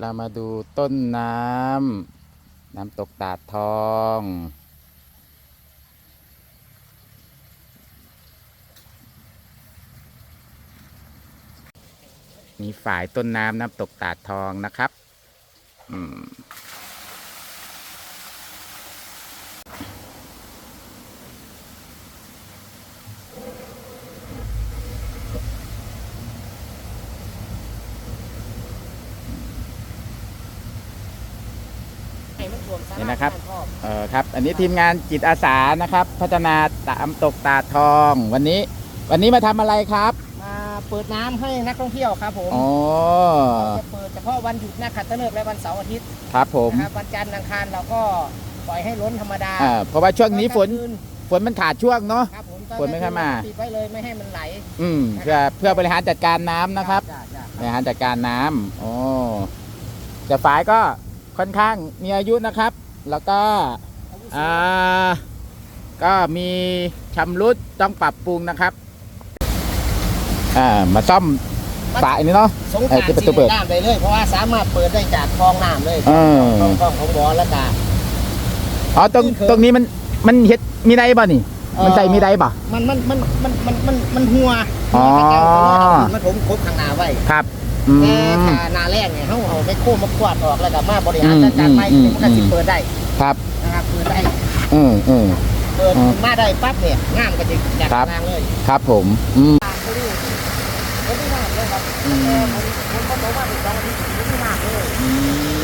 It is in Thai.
เรามาดูต้นน้ำน้ำตกตาดทอง มีฝ่ายต้นน้ำน้ำตกตาดทองนะครับ อืม นี่นะครับเอ่อครับ อันนี้ทีมงานจิตอาสานะครับ พัฒนาตามตกตาดทองวันนี้ วันนี้มาทำอะไรครับมาเปิดน้ำให้นักท่องเที่ยวครับผมอ๋อจะเปิดเฉพาะวันหยุดนักขัตฤกษ์และวันเสาร์อาทิตย์ครับผมนะครับวันจันทร์อังคารเราก็ปล่อยให้ล้นธรรมดาอ่าเพราะว่าช่วงนี้ฝนตอคืฝนมันขาดช่วงเนาะครับผมฝนไม่ค่อยมาปิดไว้เลยไม่ให้มันไหล อืมเพื่อเพื่อบริหารจัดการน้ำนะครับจ้จ้บริหารจัดการน้ำโอ้แต่ฝายก็ ค่อนข้างมีอายุนะครับ แล้วก็อ่าก็มีชำรุดต้องปรับปรุงนะครับอ่ามาซ่อมฝายนี่เนาะสงกเอ่ราอรที่ประสีตูเปิดน้ำได้เลย เพราะว่าสามารถเปิดได้จากคลองน้ำเลยเออคลองคลองของบ่อแล้วก็อ๋อตรงขึ้นเขินตรงนี้มันมันเฮ็ดมีได้ป่ะนี่ มันใส่มีได้ป่ะมันมันมันมันมันมันมันหัวอ๋อมันผมคบข้างหน้าไว้ครับอื แต่มถ้าหนาแรกเนี่ยเขาเอาไปโค้งมาขวาดออกแล้วก็มาบริหารจัดการไปอืมอืมมันก็สิเปิดได้ครับนะครับเปิดได้อืมอืมเปิดอืมมาได้ปั๊บเนี่ยงานก็จะจากครับนางเลยครับผมอืมตามไปดูคนที่งานเลยครับอืมแต่ผมผมก็บอกว่าเป็นสองอาทิตย์